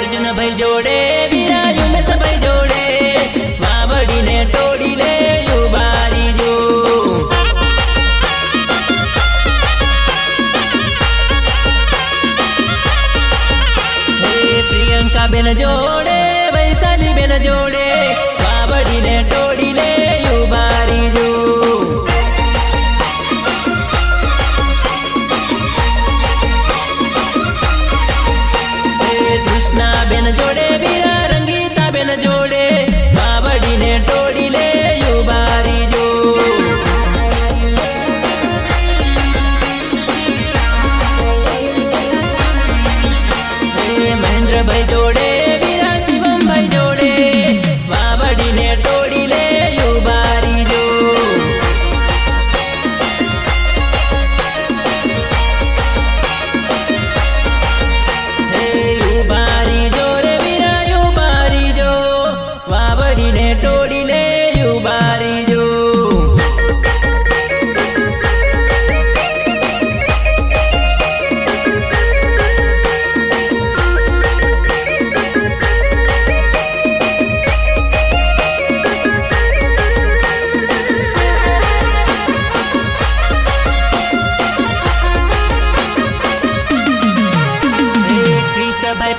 અર્જુન ભાઈ જોડે, વિરાજુન જોડે માવડીને તોડી લે યુબારી જો. પ્રિયંકા બેન જોડે વૈશાલી બેન જોડે માવડીને તોડી લે જોડે બીરા રંગીતા બેન જોડે. બાવડીને ટોડી લે યુબારી જો મહેન્દ્રભાઈ જોડે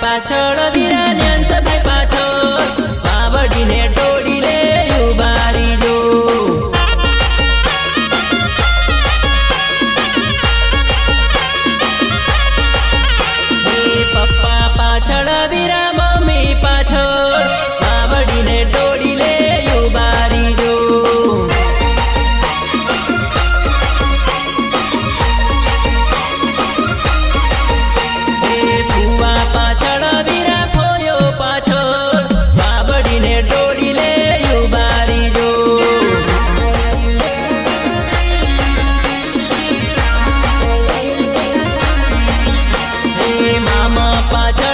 પાછળ વિરા Papa